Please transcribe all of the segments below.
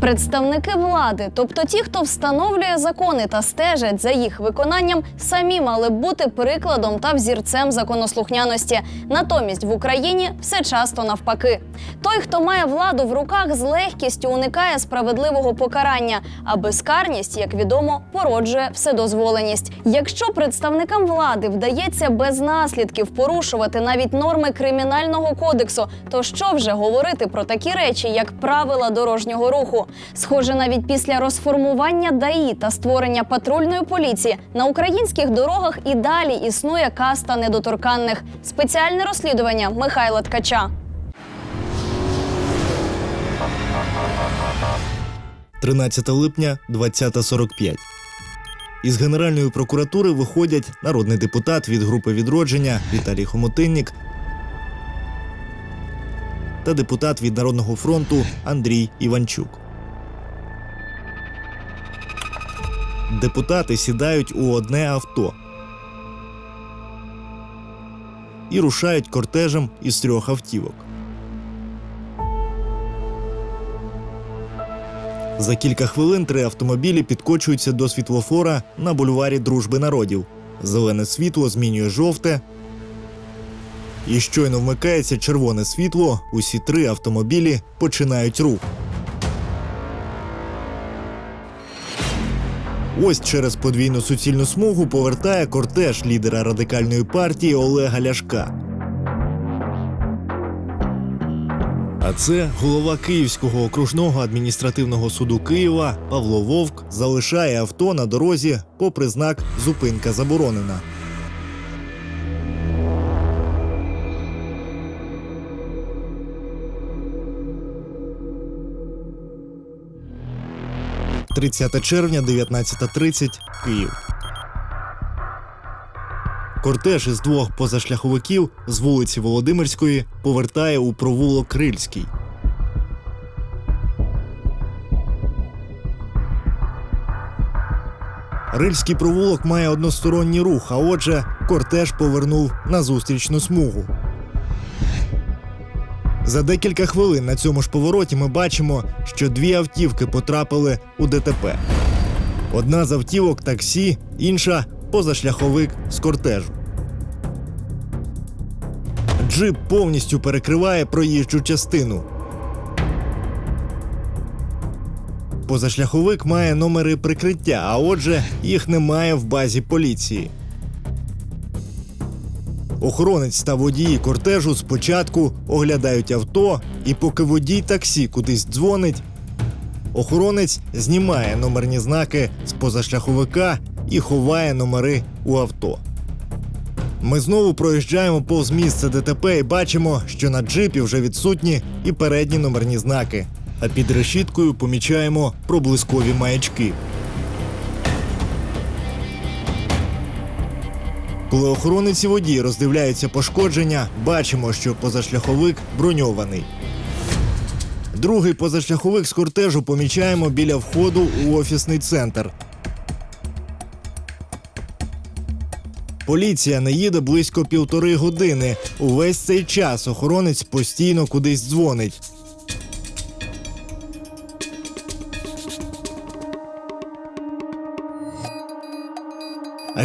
Представники влади, тобто ті, хто встановлює закони та стежать за їх виконанням, самі мали б бути прикладом та взірцем законослухняності. Натомість в Україні все часто навпаки. Той, хто має владу в руках, з легкістю уникає справедливого покарання, а безкарність, як відомо, породжує вседозволеність. Якщо представникам влади вдається без наслідків порушувати навіть норми кримінального кодексу, то що вже говорити про такі речі, як правила дорожнього руху? Схоже, навіть після розформування ДАІ та створення патрульної поліції на українських дорогах і далі існує каста недоторканних. Спеціальне розслідування Михайла Ткача. 13 липня 20.45. Із Генеральної прокуратури виходять народний депутат від групи відродження Віталій Хомотиннік та депутат від Народного фронту Андрій Іванчук. Депутати сідають у одне авто і рушають кортежем із трьох автівок. За кілька хвилин три автомобілі підкочуються до світлофора на бульварі Дружби народів. Зелене світло змінює жовте. І щойно вмикається червоне світло, усі три автомобілі починають рух. Ось через подвійну суцільну смугу повертає кортеж лідера радикальної партії Олега Ляшка. А це голова Київського окружного адміністративного суду Києва Павло Вовк залишає авто на дорозі, попри знак Зупинка заборонена. – 30 червня, 19.30, Київ. Кортеж із двох позашляховиків з вулиці Володимирської повертає у провулок Крильський. Рильський провулок має односторонній рух, а отже, кортеж повернув на зустрічну смугу. За декілька хвилин на цьому ж повороті ми бачимо, що дві автівки потрапили у ДТП. Одна з автівок таксі, інша позашляховик з кортежу. Джип повністю перекриває проїжджу частину. Позашляховик має номери прикриття, а отже, їх немає в базі поліції. Охоронець та водії кортежу спочатку оглядають авто, і поки водій таксі кудись дзвонить, охоронець знімає номерні знаки з позашляховика і ховає номери у авто. Ми знову проїжджаємо повз місце ДТП і бачимо, що на джипі вже відсутні і передні номерні знаки. А під решіткою помічаємо проблискові маячки. Коли охоронець і водій роздивляються пошкодження, бачимо, що позашляховик броньований. Другий позашляховик з кортежу помічаємо біля входу у офісний центр. Поліція не їде близько півтори години. Увесь цей час охоронець постійно кудись дзвонить.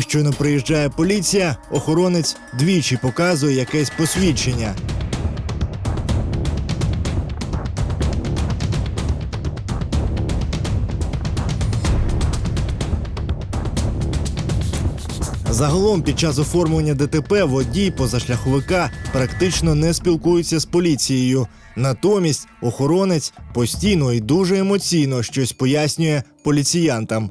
Щойно приїжджає поліція, охоронець двічі показує якесь посвідчення. Загалом під час оформлення ДТП водій позашляховика практично не спілкується з поліцією. Натомість охоронець постійно і дуже емоційно щось пояснює поліціянтам.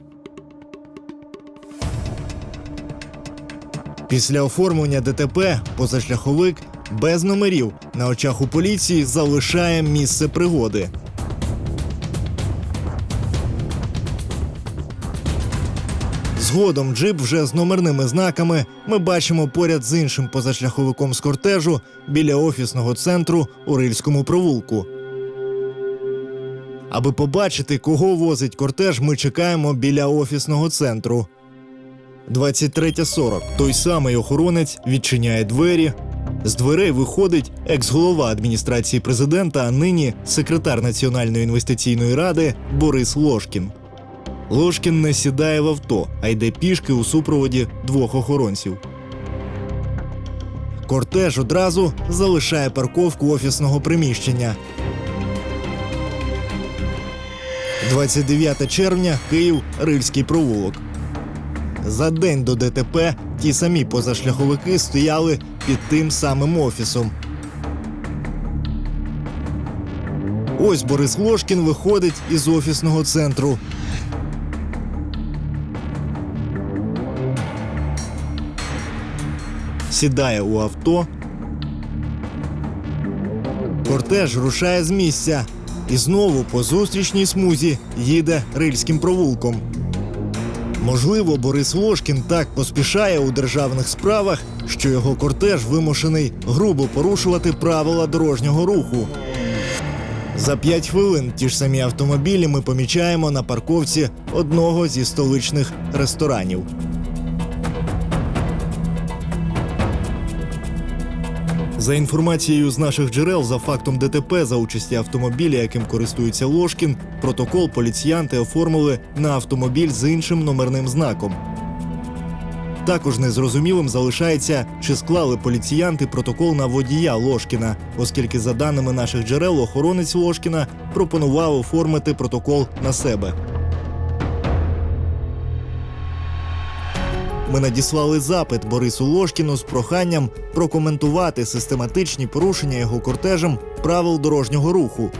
Після оформлення ДТП позашляховик без номерів на очах у поліції залишає місце пригоди. Згодом джип вже з номерними знаками ми бачимо поряд з іншим позашляховиком з кортежу біля офісного центру у Рильському провулку. Аби побачити, кого возить кортеж, ми чекаємо біля офісного центру. 23.40. Той самий охоронець відчиняє двері. З дверей виходить екс-голова адміністрації президента, а нині секретар Національної інвестиційної ради Борис Лошкін. Лошкін не сідає в авто, а йде пішки у супроводі двох охоронців. Кортеж одразу залишає парковку офісного приміщення. 29 червня, Київ, Рильський провулок. За день до ДТП ті самі позашляховики стояли під тим самим офісом. Ось Борис Лошкін виходить із офісного центру. Сідає у авто. Кортеж рушає з місця і знову по зустрічній смузі їде рильським провулком. Можливо, Борис Лошкін так поспішає у державних справах, що його кортеж вимушений грубо порушувати правила дорожнього руху. За п'ять хвилин ті ж самі автомобілі ми помічаємо на парковці одного зі столичних ресторанів. За інформацією з наших джерел, за фактом ДТП за участі автомобіля, яким користується Лошкін, протокол поліціянти оформили на автомобіль з іншим номерним знаком. Також незрозумілим залишається, чи склали поліціянти протокол на водія Лошкіна, оскільки, за даними наших джерел, охоронець Лошкіна пропонував оформити протокол на себе. Ми надіслали запит Борису Лошкіну з проханням прокоментувати систематичні порушення його кортежем правил дорожнього руху.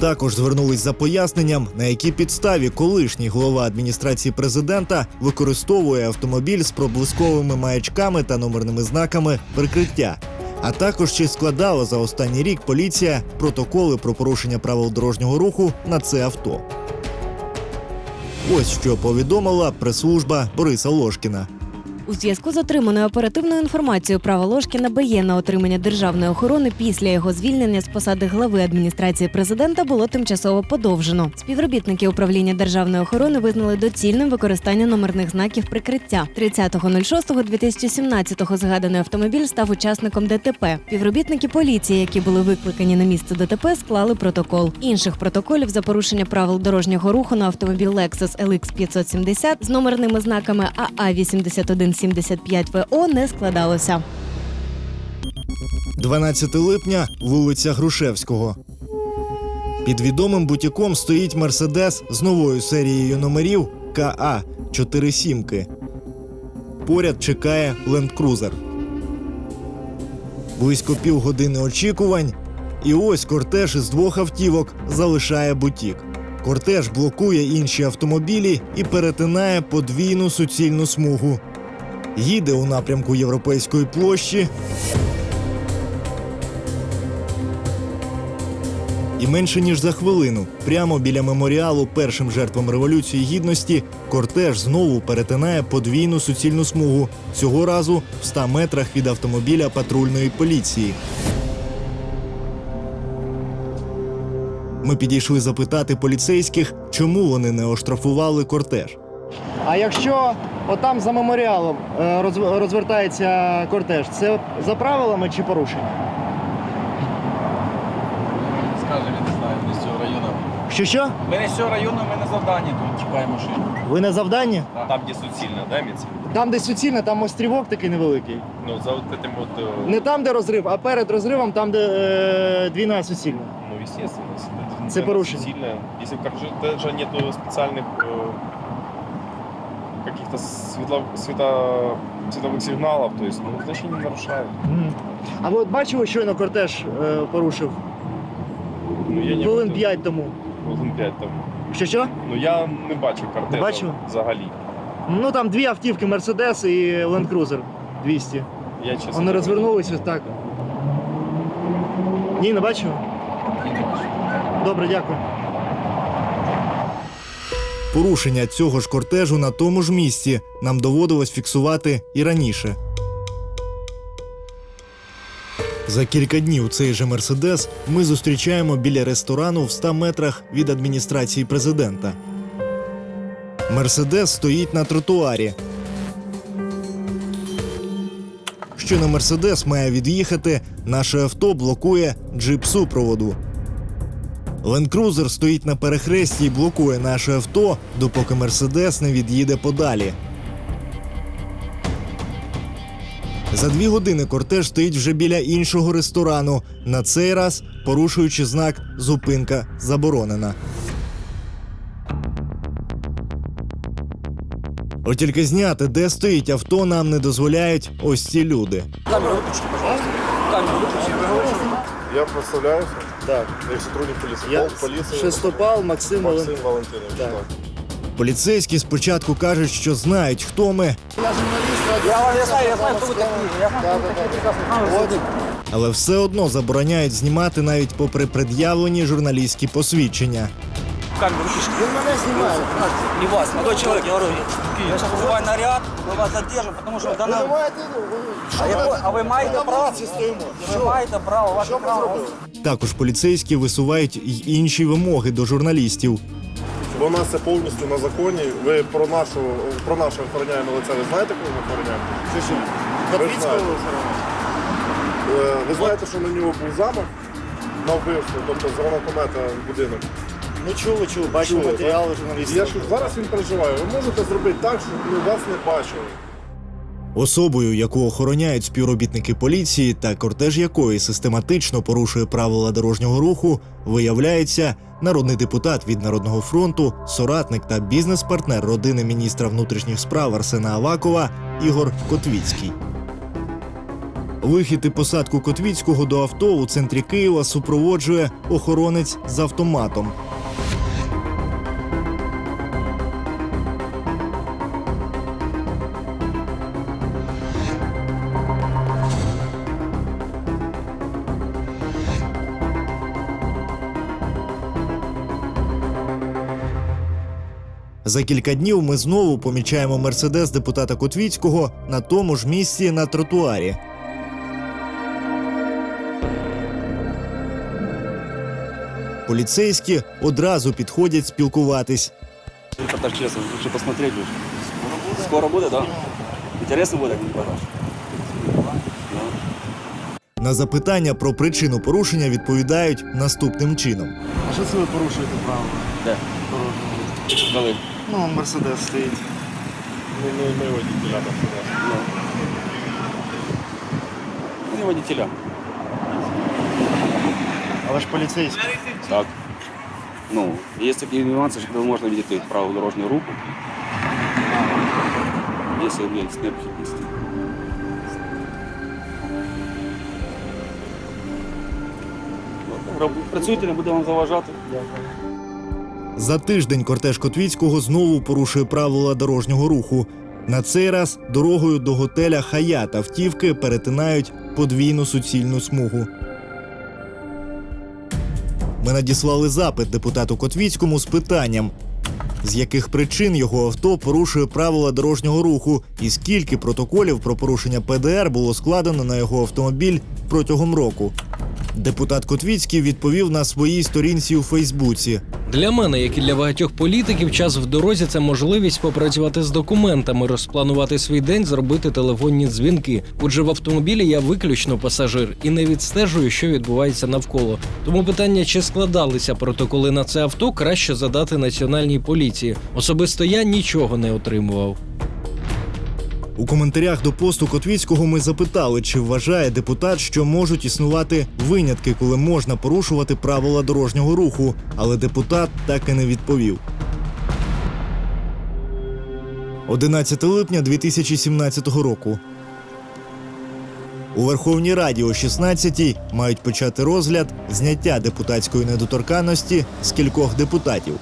Також звернулись за поясненням, на якій підставі колишній голова адміністрації президента використовує автомобіль з проблисковими маячками та номерними знаками прикриття. А також чи складала за останній рік поліція протоколи про порушення правил дорожнього руху на це авто. Ось що повідомила прес-служба Бориса Лошкіна. У зв'язку з отриманою оперативною інформацією право ложки набає на отримання державної охорони після його звільнення з посади глави адміністрації президента було тимчасово подовжено. Співробітники управління державної охорони визнали доцільним використання номерних знаків прикриття. 30.06.2017 згаданий автомобіль став учасником ДТП. Співробітники поліції, які були викликані на місце ДТП, склали протокол. Інших протоколів за порушення правил дорожнього руху на автомобіль Lexus LX 570 з номерними знаками АА 81 Н-75ВО не складалося. 12 липня вулиця Грушевського. Під відомим бутіком стоїть Мерседес з новою серією номерів КА 4 сімки. Поряд чекає лендкрузер. Близько півгодини очікувань. І ось кортеж із двох автівок залишає бутік. Кортеж блокує інші автомобілі і перетинає подвійну суцільну смугу Їде у напрямку Європейської площі, І менше ніж за хвилину, прямо біля меморіалу першим жертвам революції гідності, кортеж знову перетинає подвійну суцільну смугу. Цього разу в 100 метрах від автомобіля патрульної поліції. Ми підійшли запитати поліцейських, чому вони не оштрафували кортеж. А якщо отам за меморіалом е, розв- розвертається кортеж, це за правилами чи порушення? Скаже, він не знає, ми з цього району. Що що? Ми не з цього району, ми на завданні тут чекаємо машину. Ви на завданні? Там, де суцільна, да, Міць? Там, де суцільно, там острівок такий невеликий. Ну, за от этим от, е, Не там, де розрив, а перед розривом, там, де е, двійна суцільна. ну, естественно. Це не порушення. Суцільна. Если в кортеже нету специальных э, каких-то светло, света, световых сигналов, то есть, ну, значит, не нарушают. Мгм. А ви от бачили, щойно кортеж е, порушив Ну, я не хвилин бачив. 5 тому. Хвилин 5 тому. Що що? Ну, я не бачив кортежа Не бачив? взагалі. Ну там дві автівки Мерседес і Land Cruiser 200. Я, чесно, Вони розвернулися так. Ні. Не бачив. Добре, дякую. Порушення цього ж кортежу на тому ж місці нам доводилось фіксувати і раніше. За кілька днів цей же Мерседес ми зустрічаємо біля ресторану в 100 метрах від адміністрації президента. Мерседес стоїть на тротуарі. що на Мерседес має від'їхати, наше авто блокує джип супроводу. Ленд-крузер стоїть на перехресті і блокує наше авто, допоки Мерседес не від'їде подалі. За дві години кортеж стоїть вже біля іншого ресторану. На цей раз порушуючи знак Зупинка заборонена. От тільки зняти, де стоїть авто, нам не дозволяють ось ці люди. Я представляюся, Так. як сотрудник поліції. Я поліції Шестопал Максим Максим Валентин. Валентинович. Так. так. Поліцейські спочатку кажуть, що знають, хто ми, Я, я знаю, я знаю, кто вы такие. Я знаю, хто ви такі. прекрасно але все одно забороняють знімати навіть попри пред'явлені журналістські посвідчення Камеру выключите. Він мене знімає. Не вас, молодой человек, я говорю, я сейчас вызываю наряд, мы вас задержим, потому что в данном... А, я понял, а ви маєте право? Ви маєте право, ваше право. Також поліцейські висувають й інші вимоги до журналістів. У нас це повністю на законі. Ви про нашу про наше охороняємо лице. Ви знаєте, коли ми охороняємо? Котвіцького знаєте. Е, Ви знаєте, що на нього був замах на вбивство, тобто з гранатомета в будинок. Ну чули, чули, бачили Чули, матеріали журналістів. Я ж зараз він переживає. Ви можете зробити так, щоб ну, вас не бачили. Особою, яку охороняють співробітники поліції та кортеж якої систематично порушує правила дорожнього руху, виявляється народний депутат від Народного фронту, соратник та бізнес-партнер родини міністра внутрішніх справ Арсена Авакова Ігор Котвіцький. Вихід і посадку Котвіцького до авто у центрі Києва супроводжує охоронець з автоматом. За кілька днів ми знову помічаємо мерседес депутата Котвіцького на тому ж місці на тротуарі. Поліцейські одразу підходять спілкуватись. Репортаж честно, лучше посмотреть. Скоро будет, да? Интересно будет репортаж? На запитання про причину порушення відповідають наступним чином. А що це ви порушуєте право? Да. Коли? Ну, Мерседес стоїть. Ми, ми, ми водителя там Ну. Ну, не водителя. Але ж поліцейський. Так. Ну, есть такие нюансы, что можно видеть правила дорожнього руху. Если есть необходимость. Добре, Працюйте, не будемо вам заважати. За тиждень кортеж Котвіцького знову порушує правила дорожнього руху. На цей раз дорогою до готеля Хаят автівки перетинають подвійну суцільну смугу. Ми надіслали запит депутату Котвіцькому з питанням, з яких причин його авто порушує правила дорожнього руху, і скільки протоколів про порушення ПДР було складено на його автомобіль протягом року. Депутат Котвіцький відповів на своїй сторінці у Фейсбуці. Для мене, як і для багатьох політиків, час в дорозі це можливість попрацювати з документами, розпланувати свій день, зробити телефонні дзвінки. Отже, в автомобілі я виключно пасажир і не відстежую, що відбувається навколо. Тому питання, чи складалися протоколи на це авто, краще задати національній поліції. Особисто я нічого не отримував. У коментарях до посту Котвіцького ми запитали, чи вважає депутат, що можуть існувати винятки, коли можна порушувати правила дорожнього руху, але депутат так і не відповів. 11 липня 2017 року. У Верховній Раді о 16-й мають почати розгляд зняття депутатської недоторканності з кількох депутатів.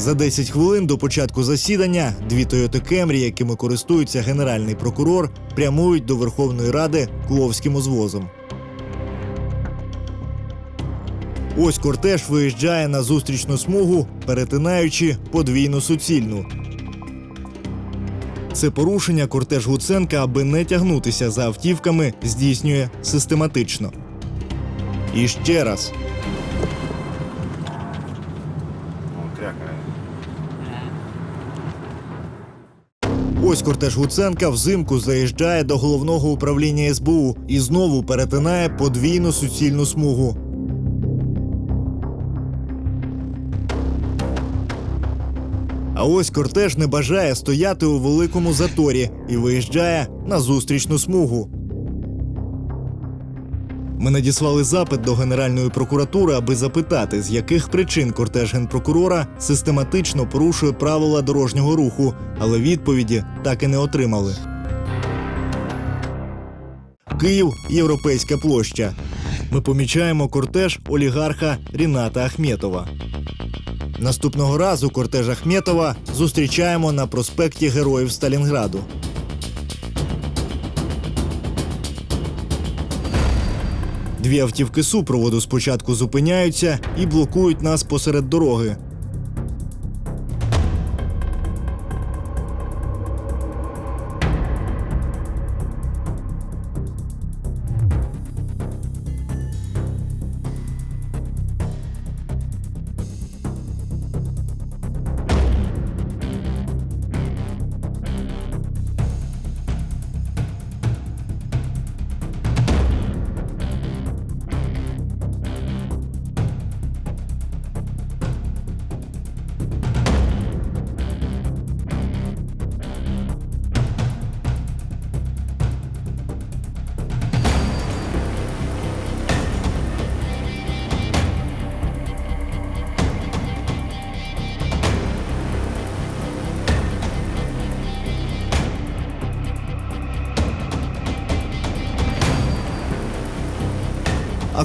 За 10 хвилин до початку засідання дві Toyota Camry, якими користується генеральний прокурор, прямують до Верховної Ради кловським узвозом. Ось кортеж виїжджає на зустрічну смугу, перетинаючи подвійну суцільну. Це порушення кортеж Гуценка, аби не тягнутися за автівками, здійснює систематично. І ще раз. Ось кортеж Гуценка взимку заїжджає до головного управління СБУ і знову перетинає подвійну суцільну смугу. А ось кортеж не бажає стояти у великому заторі і виїжджає на зустрічну смугу. Ми надіслали запит до Генеральної прокуратури, аби запитати, з яких причин кортеж генпрокурора систематично порушує правила дорожнього руху, але відповіді так і не отримали. Київ Європейська площа. Ми помічаємо кортеж олігарха Ріната Ахметова. Наступного разу кортеж Ахметова зустрічаємо на проспекті Героїв Сталінграду. Дві автівки супроводу спочатку зупиняються і блокують нас посеред дороги.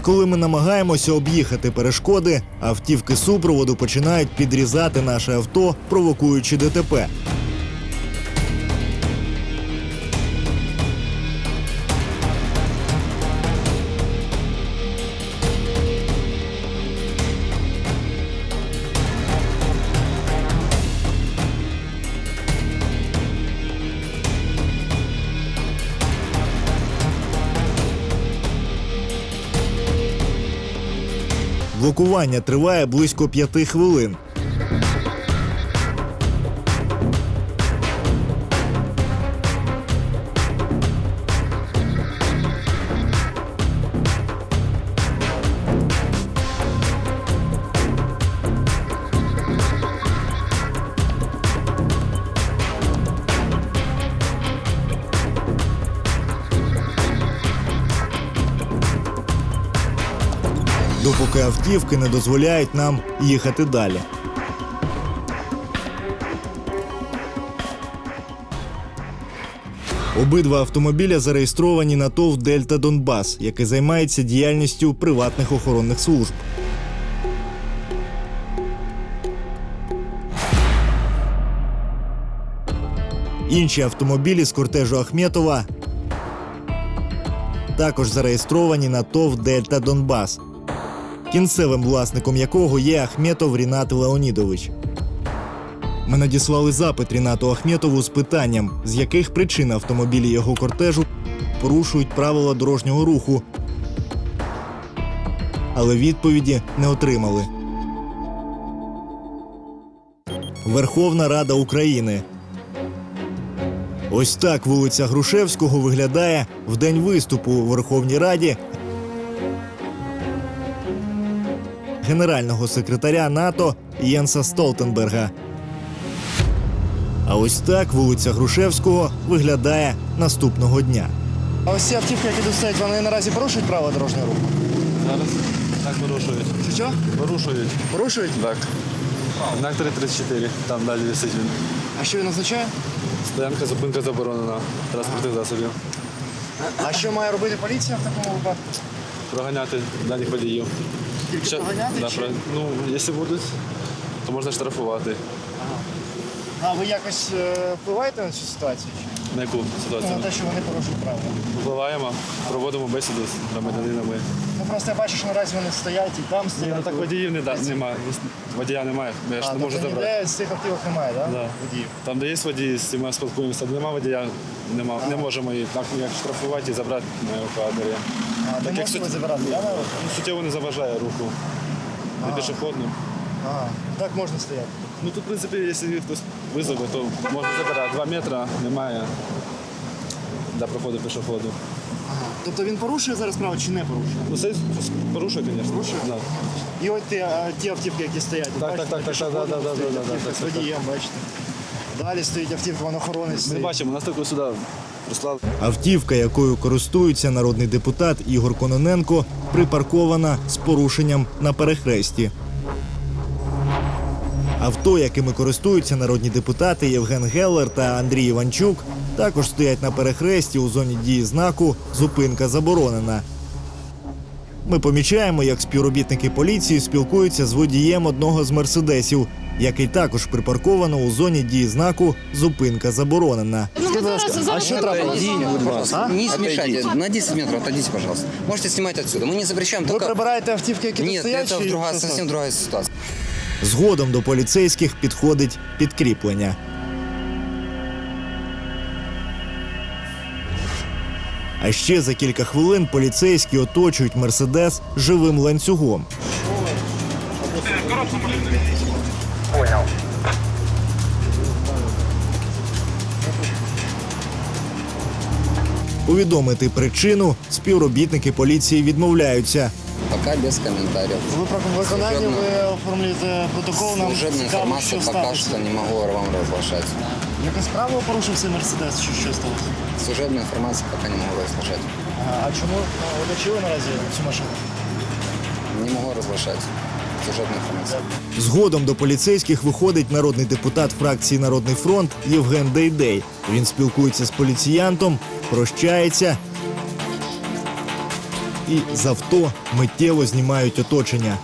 Коли ми намагаємося об'їхати перешкоди, автівки супроводу починають підрізати наше авто, провокуючи ДТП. Блокування триває близько п'яти хвилин. Допоки автівки не дозволяють нам їхати далі. Обидва автомобіля зареєстровані на ТОВ Дельта Донбас, який займається діяльністю приватних охоронних служб. Інші автомобілі з кортежу Ахметова також зареєстровані на ТОВ Дельта Донбас, кінцевим власником якого є Ахметов Рінат Леонідович. Ми надіслали запит Рінату Ахметову з питанням, з яких причин автомобілі його кортежу порушують правила дорожнього руху, але відповіді не отримали. Верховна Рада України. Ось так вулиця Грушевського виглядає в день виступу у Верховній Раді генерального секретаря НАТО Єнса Столтенберга. А ось так вулиця Грушевського виглядає наступного дня. А ось ці автівки, які тут стоять, вони наразі порушують правила дорожнього руху? Зараз так порушують. Чи що? Порушують. Порушують? Так. Знак 334, там далі висить він. А що він означає? Стоянка, зупинка заборонена транспортних засобів. А що має робити поліція в такому випадку? Проганяти даних водіїв. Тільки Ще- поганяти Да, чи- про- Ну, якщо будуть, то можна штрафувати. А ви якось е, впливаєте на цю ситуацію? чи? На яку ситуацію? на те, що вони порушують правила. Впливаємо, проводимо бесіду з громадянинами. Ну просто я бачу, що наразі вони стоять і там Ні, стоять. ну так водіїв не да, немає. Водія немає, я ж а, не можу тобто забрати. ніде з цих автівок немає, так? Да. Водіїв. Там, де є водії, з цими спілкуємося, де немає водія, нема, не можемо їх так як штрафувати і забрати на евакуаторі. А, не як можете забирати, я на? Ну, суттєво не заважає руху. Не пішохідним. Ага, так можна стояти. Ну тут, в принципі, якщо хтось визови, то можна забирати. Два метри немає для проходу пішоходу. Ага. Тобто він порушує зараз право чи не порушує? Ну, це порушує, звісно. Порушує? Да. І от ті, а, ті автівки, які стоять. Так, бачите, так, так, так, пішоходом да, да, да, стоїть да, да, автівка так, з так, так. водієм, бачите. Далі стоїть автівка, вон охоронець Ми не стоїть. бачимо, нас тільки сюди прислали. Автівка, якою користується народний депутат Ігор Кононенко, припаркована з порушенням на перехресті. Авто, якими користуються народні депутати Євген Геллер та Андрій Іванчук, також стоять на перехресті у зоні дії знаку Зупинка заборонена. Ми помічаємо, як співробітники поліції спілкуються з водієм одного з мерседесів, який також припарковано у зоні дії знаку Зупинка заборонена. Ласка, а що трапилось? А? Не смешайте, на 10 метров отойдите, пожалуйста. Можете снимать отсюда. Мы не запрещаем, Ви только... прибираєте автівки, які тут Нет, стоять? это чи другая, що совсем другая ситуация. Згодом до поліцейських підходить підкріплення. А ще за кілька хвилин поліцейські оточують мерседес живим ланцюгом. Повідомити причину співробітники поліції відмовляються. Пока без комментариев. Ви про виконання ви оформлюєте протокол нам Служебную цікаво, информацию що пока сталося. что не могу вам разглашать. Якось право порушив цей мерседес, чи що сталося? Служебную информацию пока не могу разглашать. А чому а, оточили наразі цю машину? Не могу разглашать служебную информацию. Згодом до поліцейських виходить народний депутат фракції Народний фронт Євген Дейдей. Він спілкується з поліціянтом, прощається і з авто миттєво знімають оточення.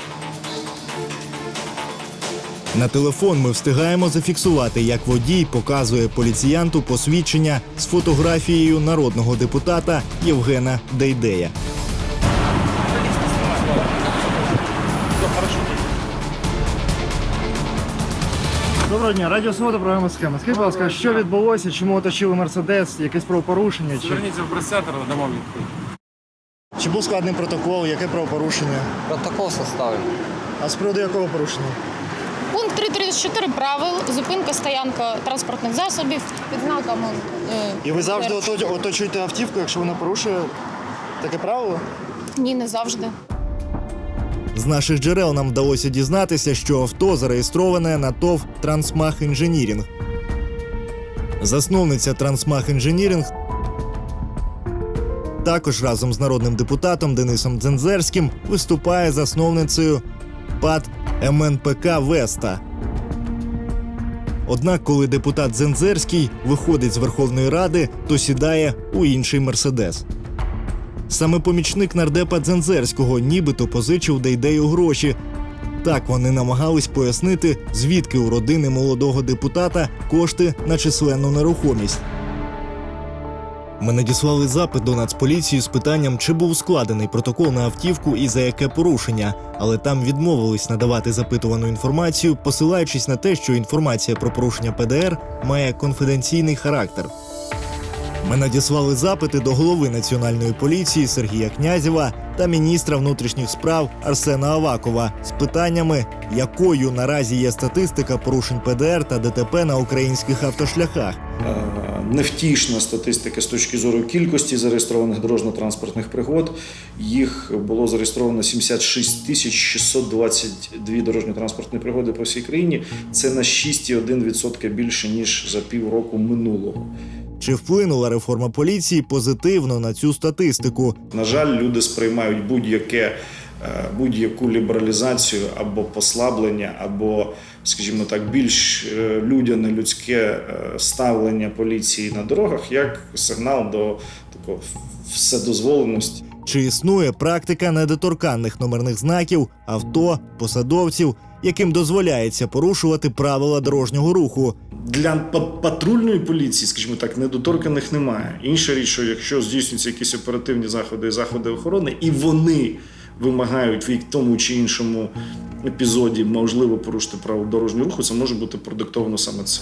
На телефон ми встигаємо зафіксувати, як водій показує поліціянту посвідчення з фотографією народного депутата Євгена Дейдея. Доброго дня, Радіо Свобода, програма схема. Скажіть, будь ласка, що відбулося, чому оточили мерседес, якесь правопорушення? Чи, Зверніться в прес-центр домов. Чи був складний протокол, яке правопорушення? Протокол составлен. А з приводу якого порушення? Пункт 334 правил, зупинка, стоянка транспортних засобів під знаками. е, І ви завжди оточ- оточуєте автівку, якщо вона порушує таке правило? Ні, не завжди. З наших джерел нам вдалося дізнатися, що авто зареєстроване на ТОВ Трансмах Інженірінг. Засновниця Трансмах Інженірінг також разом з народним депутатом Денисом Дзензерським виступає засновницею ПАД МНПК Веста. Однак, коли депутат Дзензерський виходить з Верховної Ради, то сідає у інший мерседес. Саме помічник нардепа Дзензерського нібито позичив Дейдею гроші. Так вони намагались пояснити, звідки у родини молодого депутата кошти на численну нерухомість. Ми надіслали запит до Нацполіції з питанням, чи був складений протокол на автівку і за яке порушення, але там відмовились надавати запитувану інформацію, посилаючись на те, що інформація про порушення ПДР має конфіденційний характер. Ми надіслали запити до голови національної поліції Сергія Князєва та міністра внутрішніх справ Арсена Авакова з питаннями, якою наразі є статистика порушень ПДР та ДТП на українських автошляхах. Е, невтішна статистика з точки зору кількості зареєстрованих дорожньо-транспортних пригод. Їх було зареєстровано 76 тисяч 622 дорожньо-транспортні пригоди по всій країні. Це на 6,1% більше ніж за півроку минулого. Чи вплинула реформа поліції позитивно на цю статистику? На жаль, люди сприймають будь-яке. е, Будь-яку лібералізацію або послаблення, або, скажімо так, більш е, людяне людське е, ставлення поліції на дорогах як сигнал до такого вседозволеності. Чи існує практика недоторканних номерних знаків, авто, посадовців, яким дозволяється порушувати правила дорожнього руху? Для патрульної поліції, скажімо так, недоторканих немає. Інша річ, що якщо здійснюються якісь оперативні заходи і заходи охорони, і вони вимагають в тому чи іншому епізоді можливо порушити правила дорожнього руху, це може бути продиктовано саме це.